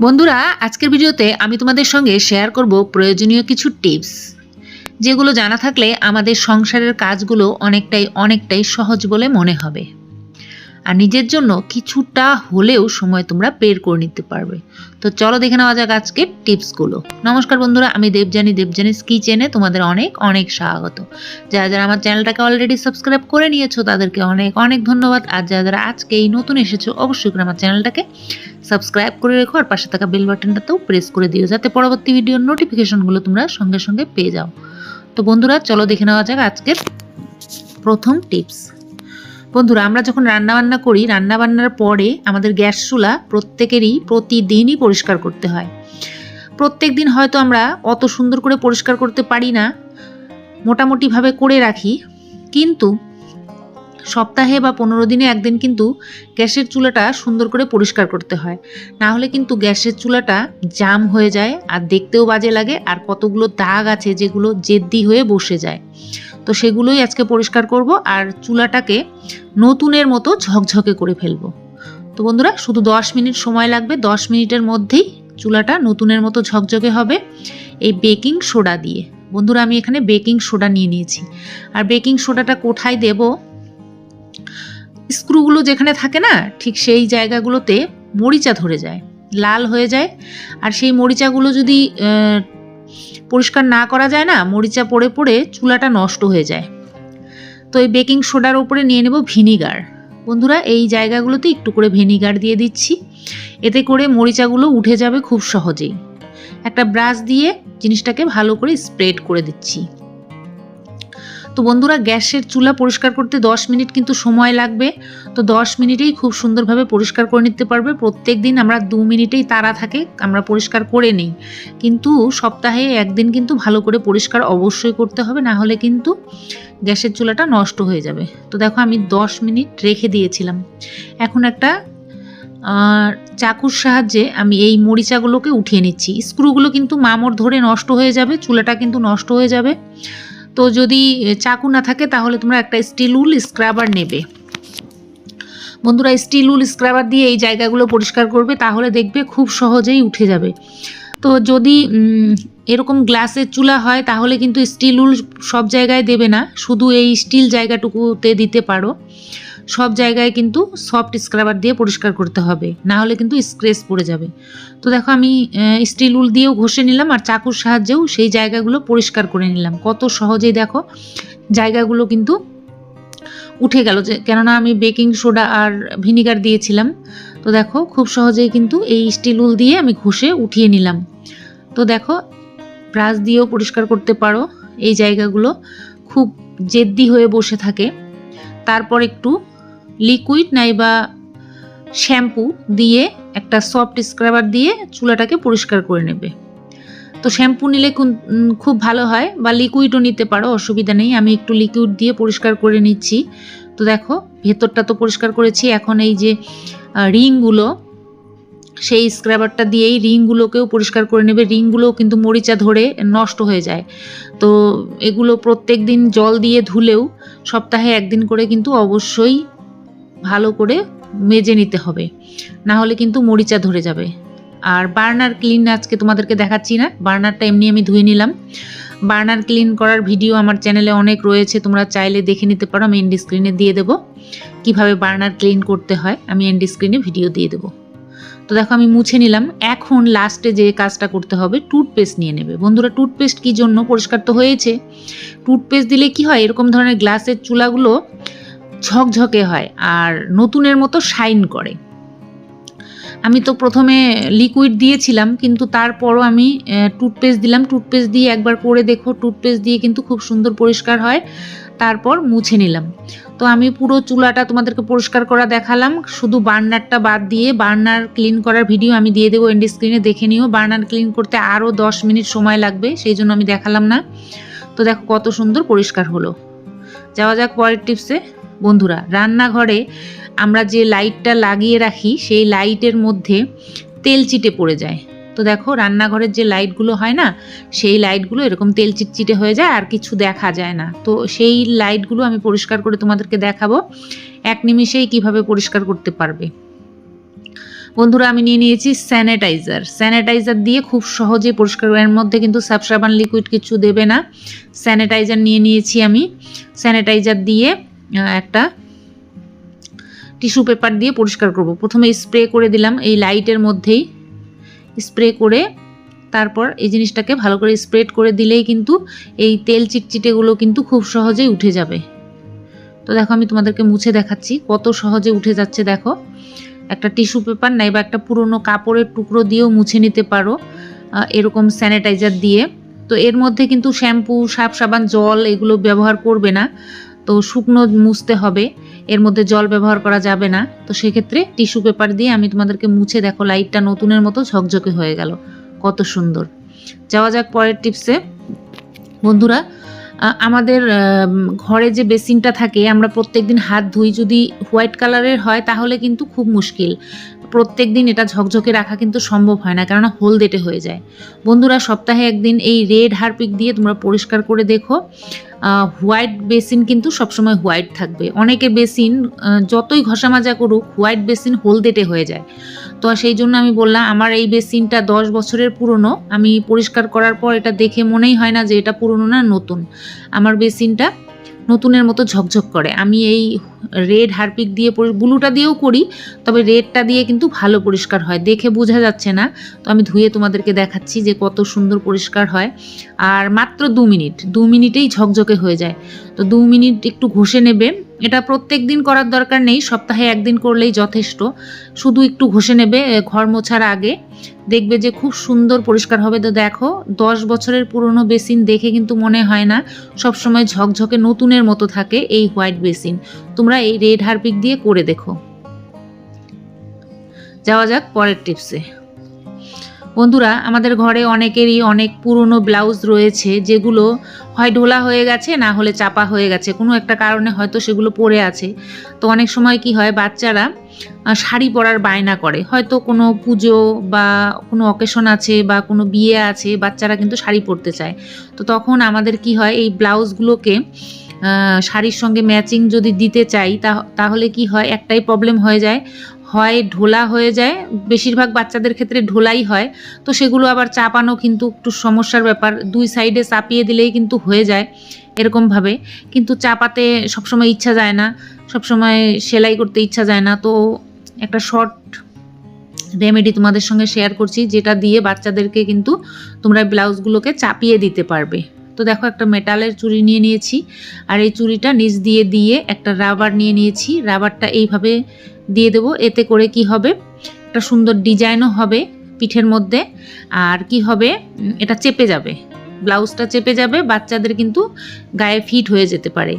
বন্ধুরা, আজকের ভিডিওতে আমি তোমাদের সঙ্গে শেয়ার করব প্রয়োজনীয় কিছু টিপস যেগুলো জানা থাকলে আমাদের সংসারের কাজগুলো অনেকটাই অনেকটাই সহজ বলে মনে হবে। আর নিজের জন্য কিছুটা হলেও সময় তোমরা বের করে নিতে পারবে। তো চলো দেখে নেওয়া যাক আজকে টিপসগুলো। নমস্কার বন্ধুরা, আমি দেবজানি দেবজানিস কিচেনে তোমাদের অনেক অনেক স্বাগত। যারা যারা আমার চ্যানেলটাকে অলরেডি সাবস্ক্রাইব করে নিয়েছো, তাদেরকে অনেক অনেক ধন্যবাদ। আর যারা যারা আজকে এই নতুন এসেছ, অবশ্যই করে আমার চ্যানেলটাকে সাবস্ক্রাইব করে রেখো আর পাশে থাকা বেল বাটনটাতেও প্রেস করে দিও, যাতে পরবর্তী ভিডিওর নোটিফিকেশনগুলো তোমরা সঙ্গে সঙ্গে পেয়ে যাও। তো বন্ধুরা, চলো দেখে নেওয়া যাক আজকের প্রথম টিপস বন্ধুরা, আমরা যখন রান্না বান্না করি রান্না বান্নার পরে আমাদের গ্যাস চুলা প্রত্যেকেরই প্রতিদিনই পরিষ্কার করতে হয়। প্রত্যেক দিন হয়তো আমরা অত সুন্দর করে পরিষ্কার করতে পারি না, মোটামুটিভাবে করে রাখি, কিন্তু সপ্তাহে বা পনেরো দিনে একদিন কিন্তু গ্যাসের চুলাটা সুন্দর করে পরিষ্কার করতে হয়। না হলে কিন্তু গ্যাসের চুলাটা জাম হয়ে যায়, আর দেখতেও বাজে লাগে, আর কতগুলো দাগ আছে যেগুলো জেদ্দি হয়ে বসে যায়। তো সেগুলোই আজকে পরিষ্কার করব আর চুলাটাকে নতুনের মতো ঝকঝকে করে ফেলব। তো বন্ধুরা, শুধু দশ মিনিট সময় লাগবে, দশ মিনিটের মধ্যেই চুলাটা নতুনের মতো ঝকঝকে হবে এই বেকিং সোডা দিয়ে। বন্ধুরা, আমি এখানে বেকিং সোডা নিয়ে নিয়েছি। আর বেকিং সোডাটা কোথায় দেব? স্ক্রুগুলো যেখানে থাকে না, ঠিক সেই জায়গাগুলোতে মরিচা ধরে যায়, লাল হয়ে যায়। আর সেই মরিচাগুলো যদি পরিষ্কার না করা যায় না, মরিচা পড়ে পড়ে চুলাটা নষ্ট হয়ে যায়। তো এই বেকিং সোডার উপরে নিয়ে নেব ভিনিগার। বন্ধুরা, এই জায়গাগুলোতে একটু করে ভিনিগার দিয়ে দিচ্ছি। এতে করে মরিচাগুলো উঠে যাবে খুব সহজেই। একটা ব্রাশ দিয়ে জিনিসটাকে ভালো করে স্প্রেড করে দিচ্ছি। তো বন্ধুরা, গ্যাসের চুলা পরিষ্কার করতে 10 মিনিট কিন্তু সময় লাগবে। তো 10 মিনিটেই খুব সুন্দরভাবে পরিষ্কার করে নিতে পারবে। প্রত্যেক দিন আমরা দু মিনিটেই তারা থাকে, আমরা পরিষ্কার করে নিই। কিন্তু সপ্তাহে একদিন কিন্তু ভালো করে পরিষ্কার অবশ্যই করতে হবে, না হলে কিন্তু গ্যাসের চুলাটা নষ্ট হয়ে যাবে। তো দেখো, আমি 10 মিনিট রেখে দিয়েছিলাম। এখন একটা চাকুর সাহায্যে আমি এই মরিচাগুলোকে উঠিয়ে নিচ্ছি। স্ক্রুগুলো কিন্তু মামর ধরে নষ্ট হয়ে যাবে, চুলাটা কিন্তু নষ্ট হয়ে যাবে। তো যদি চাকু না থাকে তাহলে তোমরা একটা স্টিল উল স্ক্রাবার নেবে। বন্ধুরা স্টিল উল স্ক্রাবার দিয়ে এই জায়গাগুলো পরিষ্কার করবে, তাহলে দেখবে খুব সহজেই উঠে যাবে। তো যদি এরকম গ্লাসের চুলা হয়, তাহলে কিন্তু স্টিল উল সব জায়গায় দেবে না, শুধু এই স্টিল জায়গাটুকুতে দিতে পারো। সব জায়গায় কিন্তু সফট স্ক্রাবার দিয়ে পরিষ্কার করতে হবে। না হলে কিন্তু স্ক্রেচ পড়ে যাবে। তো দেখো আমি স্টিল উল দিয়েও ঘষে নিলাম আর চাকুর সাহায্যেও সেই জায়গাগুলো পরিষ্কার করে নিলাম। কত সহজেই দেখো জায়গাগুলো কিন্তু উঠে গেল। যে, কেননা আমি বেকিং সোডা আর ভিনিগার দিয়েছিলাম। তো দেখো খুব সহজেই কিন্তু এই স্টিল উল দিয়ে আমি ঘষে উঠিয়ে নিলাম। তো দেখো ব্রাশ দিয়েও পরিষ্কার করতে পারো। এই জায়গাগুলো খুব জেদ্দি হয়ে বসে থাকে। তারপর একটু লিকুইড নাইবা শ্যাম্পু দিয়ে একটা সফট স্ক্রাবার দিয়ে চুলাটাকে পরিষ্কার করে নেবে। তো শ্যাম্পু নিলে খুব ভালো হয় বা লিকুইডও নিতে পারো, অসুবিধা নেই। আমি একটু লিকুইড দিয়ে পরিষ্কার করে নিচ্ছি। তো দেখো, ভেতরটা তো পরিষ্কার করেছি। এখন এই যে রিংগুলো, সেই স্ক্রাবারটা দিয়েই রিংগুলোকেও পরিষ্কার করে নেবে। রিংগুলোও কিন্তু মরিচা ধরে নষ্ট হয়ে যায়। তো এগুলো প্রত্যেক দিন জল দিয়ে ধুলেও সপ্তাহে একদিন করে কিন্তু অবশ্যই ভালো করে মেজে নিতে হবে। না হলে কিন্তু মরিচা ধরে যাবে। আর বার্নার ক্লিন আজকে তোমাদেরকে দেখাচ্ছি না। বার্নারটা এমনি আমি ধুয়ে নিলাম। বার্নার ক্লিন করার ভিডিও আমার চ্যানেলে অনেক রয়েছে। তোমরা চাইলে দেখে নিতে পারো। আমি এন্ডি স্ক্রিনে দিয়ে দেবো। কীভাবে বার্নার ক্লিন করতে হয় আমি এন্ডি স্ক্রিনে ভিডিও দিয়ে দেবো। তো দেখো আমি মুছে নিলাম। এখন লাস্টে যে কাজটা করতে হবে টুথপেস্ট নিয়ে নেবে। বন্ধুরা টুথপেস্ট কী জন্য? পরিষ্কার তো হয়েছে। টুথপেস্ট দিলে কি হয়? এরকম ধরনের গ্লাসের চুলাগুলো ঝকঝকে হয় আর নতুনের মতো শাইন করে। আমি তো প্রথমে লিকুইড দিয়েছিলাম, কিন্তু তারপরও আমি টুথপেস্ট দিলাম। টুথপেস্ট দিয়ে একবার করে দেখো টুথপেস্ট দিয়ে কিন্তু খুব সুন্দর পরিষ্কার হয়। তারপর মুছে নিলাম। তো আমি পুরো চুলাটা তোমাদেরকে পরিষ্কার করা দেখালাম। শুধু বার্নারটা বাদ দিয়ে বার্নার ক্লিন করার ভিডিও আমি দিয়ে দেবো এন্ড স্ক্রিনে দেখে নিও। বার্নার ক্লিন করতে আরও দশ মিনিট সময় লাগবে, সেই জন্য আমি দেখালাম না। তো দেখো কত সুন্দর পরিষ্কার হলো। যাওয়া যাক পরের টিপসে বন্ধুরা, রান্নাঘরে আমরা যে লাইটটা লাগিয়ে রাখি, সেই লাইটের মধ্যে তেল চিটে পড়ে যায়। তো দেখো, রান্নাঘরের যে লাইটগুলো হয় না, সেই লাইটগুলো এরকম তেল চিটচিটে হয়ে যায়, আর কিছু দেখা যায় না। তো সেই লাইটগুলো আমি পরিষ্কার করে তোমাদেরকে দেখাবো। এক নিমিষেই কীভাবে পরিষ্কার করতে পারবে। বন্ধুরা, আমি নিয়ে নিয়েছি স্যানিটাইজার। স্যানিটাইজার দিয়ে খুব সহজে পরিষ্কার এর মধ্যে কিন্তু সাব সাবান লিকুইড কিছু দেবে না। স্যানিটাইজার নিয়ে নিয়েছি আমি। স্যানিটাইজার দিয়ে একটা টিস্যু পেপার দিয়ে পরিষ্কার করব। প্রথমে স্প্রে করে দিলাম এই লাইটের মধ্যেই। স্প্রে করে তারপর এই জিনিসটাকে ভালো করে স্প্রেড করে দিলেই কিন্তু এই তেল চিটচিটেগুলো কিন্তু খুব সহজেই উঠে যাবে। তো দেখো আমি তোমাদেরকে মুছে দেখাচ্ছি কত সহজে উঠে যাচ্ছে দেখো। একটা টিস্যু পেপার নাই বা একটা পুরনো কাপড়ের টুকরো দিয়েও মুছে নিতে পারো এরকম স্যানিটাইজার দিয়ে। তো এর মধ্যে কিন্তু শ্যাম্পু, সাপ সাবান, জল এগুলো ব্যবহার করবে না। তো শুকনো মুছতে হবে। এর মধ্যে জল ব্যবহার করা যাবে না। তো সেক্ষেত্রে টিস্যু পেপার দিয়ে আমি তোমাদেরকে মুছে দেখো, লাইটটা নতুনের মতো ঝকঝকে হয়ে গেল। কত সুন্দর। যাওয়া যাক পরের টিপসে বন্ধুরা আমাদের ঘরে যে বেসিনটা থাকে, আমরা প্রত্যেকদিন হাত ধুই, যদি হোয়াইট কালারের হয়, তাহলে কিন্তু খুব মুশকিল। প্রত্যেক দিন এটা ঝকঝকে রাখা কিন্তু সম্ভব হয় না, কেননা হলদেটে হয়ে যায়। বন্ধুরা, সপ্তাহে একদিন এই রেড হারপিক দিয়ে তোমরা পরিষ্কার করে দেখো। হোয়াইট বেসিন কিন্তু সবসময় হোয়াইট থাকবে। অনেকে বেসিন যতই ঘষা মাজা করুক, হোয়াইট বেসিন হলদেটে হয়ে যায়। তো সেই জন্য আমি বললাম, আমার এই বেসিনটা দশ বছরের পুরনো। আমি পরিষ্কার করার পর এটা দেখে মনেই হয় না যে এটা পুরনো না নতুন। আমার বেসিনটা নতুনের মতো ঝকঝক করে। আমি এই রেড হারপিক দিয়ে ব্লুটা দিয়েও করি, তবে রেডটা দিয়ে কিন্তু ভালো পরিষ্কার হয়। দেখে বোঝা যাচ্ছে না। তো আমি ধুয়ে তোমাদেরকে দেখাচ্ছি যে কত সুন্দর পরিষ্কার হয়। আর মাত্র দু মিনিট দু মিনিটেই ঝকঝকে হয়ে যায়। তো দু মিনিট একটু ঘষে নেবে। এটা প্রত্যেক দিন করার দরকার নেই। সপ্তাহে একদিন করলেই যথেষ্ট। শুধু একটু ঘষে নেবে ঘর মোছার আগে। দেখবে যে খুব সুন্দর পরিষ্কার হবে। তো দেখো, দশ বছরের পুরনো বেসিন দেখে কিন্তু মনে হয় না, সবসময় ঝকঝকে নতুনের মতো থাকে এই হোয়াইট বেসিন। তোমরা এই রেড হারপিক দিয়ে করে দেখো। যাওয়া যাক পরের টিপসে। বন্ধুরা, আমাদের ঘরে অনেকেরই অনেক পুরনো ব্লাউজ রয়েছে, যেগুলো হয় ঢোলা হয়ে গেছে, না হলে চাপা হয়ে গেছে। কোনো একটা কারণে হয়তো সেগুলো পড়ে আছে। তো অনেক সময় কি হয়, বাচ্চারা শাড়ি পরার বায়না করে। হয়তো কোনো পুজো বা কোনো অকেশন আছে বা কোনো বিয়ে আছে, বাচ্চারা কিন্তু শাড়ি পরতে চায়। তো তখন আমাদের কি হয়, এই ব্লাউজগুলোকে শাড়ির সঙ্গে ম্যাচিং যদি দিতে চাই তাহলে কি হয়, একটাই প্রবলেম হয়ে যায়। হয় ঢোলা হয়ে যায়, বেশিরভাগ বাচ্চাদের ক্ষেত্রে ঢোলাই হয়, তো সেগুলো আবার চাপানো কিন্তু একটু সমস্যার ব্যাপার, দুই সাইডে চাপিয়ে দিলেই কিন্তু হয়ে যায় এরকমভাবে, কিন্তু চাপাতে সবসময় ইচ্ছা যায় না, সবসময় সেলাই করতে ইচ্ছা যায় না, তো একটা শর্ট রেমেডি তোমাদের সঙ্গে শেয়ার করছি, যেটা দিয়ে বাচ্চাদেরকে কিন্তু তোমরা ব্লাউজগুলোকে চাপিয়ে দিতে পারবে। তো দেখো একটা মেটালের চুড়ি নিয়ে নিয়েছি, আর এই চুড়িটা নিচ দিয়ে দিয়ে একটা রাবার নিয়ে নিয়েছি। রাবারটা এইভাবে দিয়ে দেবো, এতে করে কি হবে? একটা সুন্দর ডিজাইনও হবে পিঠের মধ্যে, আর কি হবে? এটা চেপে যাবে। ব্লাউজটা চেপে যাবে, বাচ্চাদের কিন্তু গায়ে ফিট হয়ে যেতে পারে।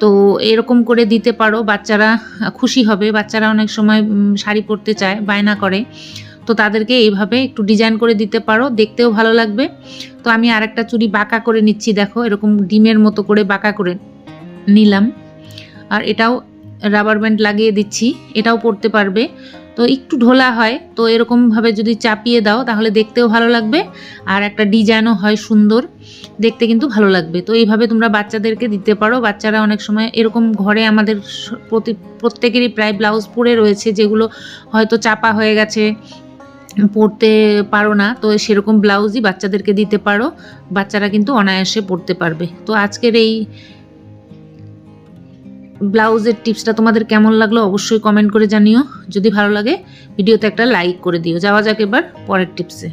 তো এরকম করে দিতে পারো, বাচ্চারা খুশি হবে। বাচ্চারা অনেক সময় শাড়ি পরতে চায়, বায়না করে। তো তাদেরকে এইভাবে একটু ডিজাইন করে দিতে পারো, দেখতেও ভালো লাগবে। তো আমি আরেকটা চুড়ি বাঁকা করে নিচ্ছি, দেখো, এরকম ডিমের মতো করে বাঁকা করে নিলাম। আর এটাও রাবার ব্যান্ড লাগিয়ে দিচ্ছি, এটাও পরতে পারবে। তো একটু ঢোলা হয়, তো এরকমভাবে যদি চাপিয়ে দাও, তাহলে দেখতেও ভালো লাগবে। আর একটা ডিজাইনও হয় সুন্দর, দেখতে কিন্তু ভালো লাগবে। তো এইভাবে তোমরা বাচ্চাদেরকে দিতে পারো। বাচ্চারা অনেক সময় এরকম ঘরে আমাদের প্রতি, প্রত্যেকেরই প্রায় ব্লাউজ পরে রয়েছে, যেগুলো হয়তো চাপা হয়ে গেছে পরতে পারো না, তো সেরকম ব্লাউজই বাচ্চাদেরকে দিতে পারো। বাচ্চারা কিন্তু অনায়াসে পরতে পারবে। তো আজকের এই ব্লাউজের টিপসটা তোমাদের কেমন লাগল অবশ্যই কমেন্ট করে জানিও। যদি ভালো লাগে, ভিডিওতে একটা লাইক করে দিও। যাওয়া যাক এবার পরের টিপসে।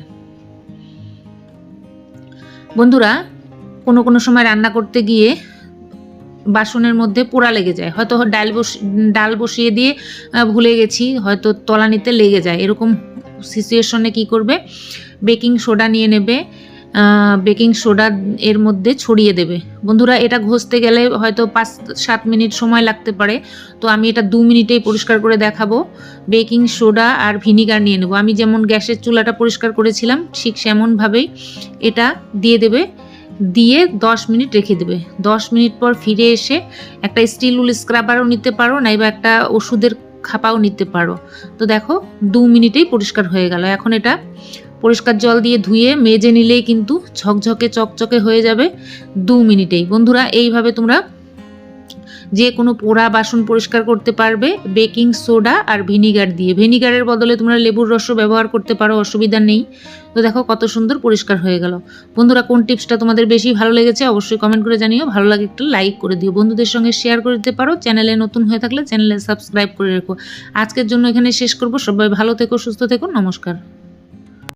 বন্ধুরা, কোনো কোনো সময় রান্না করতে গিয়ে বাসনের মধ্যে পোড়া লেগে যায়। হয়তো ডাল বস, ডাল বসিয়ে দিয়ে ভুলে গেছি, হয়তো তলানিতে লেগে যায়। এরকম সিচুয়েশনে কি করবে? বেকিং সোডা নিয়ে নেবে বেকিং সোডা এর মধ্যে ছড়িয়ে দেবে। বন্ধুরা, এটা ঘষতে গেলে হয়তো পাঁচ, সাত মিনিট সময় লাগতে পারে। তো আমি এটা দু মিনিটেই পরিষ্কার করে দেখাবো। বেকিং সোডা আর ভিনিগার নিয়ে নেব। আমি যেমন গ্যাসের চুলাটা পরিষ্কার করেছিলাম, ঠিক সেমনভাবেই এটা দিয়ে দেবে। দিয়ে দশ মিনিট রেখে দেবে। দশ মিনিট পর ফিরে এসে একটা স্টিল উল স্ক্রাবারও নিতে পারো, নাইবা একটা ওষুধের খাপাও নিতে পারো। তো দেখো, দু মিনিটেই পরিষ্কার হয়ে গেল। এখন এটা পরিষ্কার জল দিয়ে ধুয়ে, মেজে নিলেই কিন্তু ঝকঝকে, চকচকে হয়ে যাবে দু মিনিটেই। বন্ধুরা, এইভাবে তোমরা যে কোনো পোড়া বাসন পরিষ্কার করতে পারবে, বেকিং সোডা আর ভিনিগার দিয়ে। ভিনিগারের বদলে তোমরা লেবুর রসও ব্যবহার করতে পারো, অসুবিধা নেই। তো দেখো কত সুন্দর পরিষ্কার হয়ে গেল। বন্ধুরা, কোন টিপসটা তোমাদের বেশি ভালো লেগেছে অবশ্যই কমেন্ট করে জানিও। ভালো লাগে একটু লাইক করে দিও। বন্ধুদের সঙ্গে শেয়ার করে দিতে পারো। চ্যানেলে নতুন হয়ে থাকলে চ্যানেলে সাবস্ক্রাইব করে রেখো। আজকের জন্য এখানে শেষ করব। সবাই ভালো থেকো, সুস্থ থেকো। নমস্কার।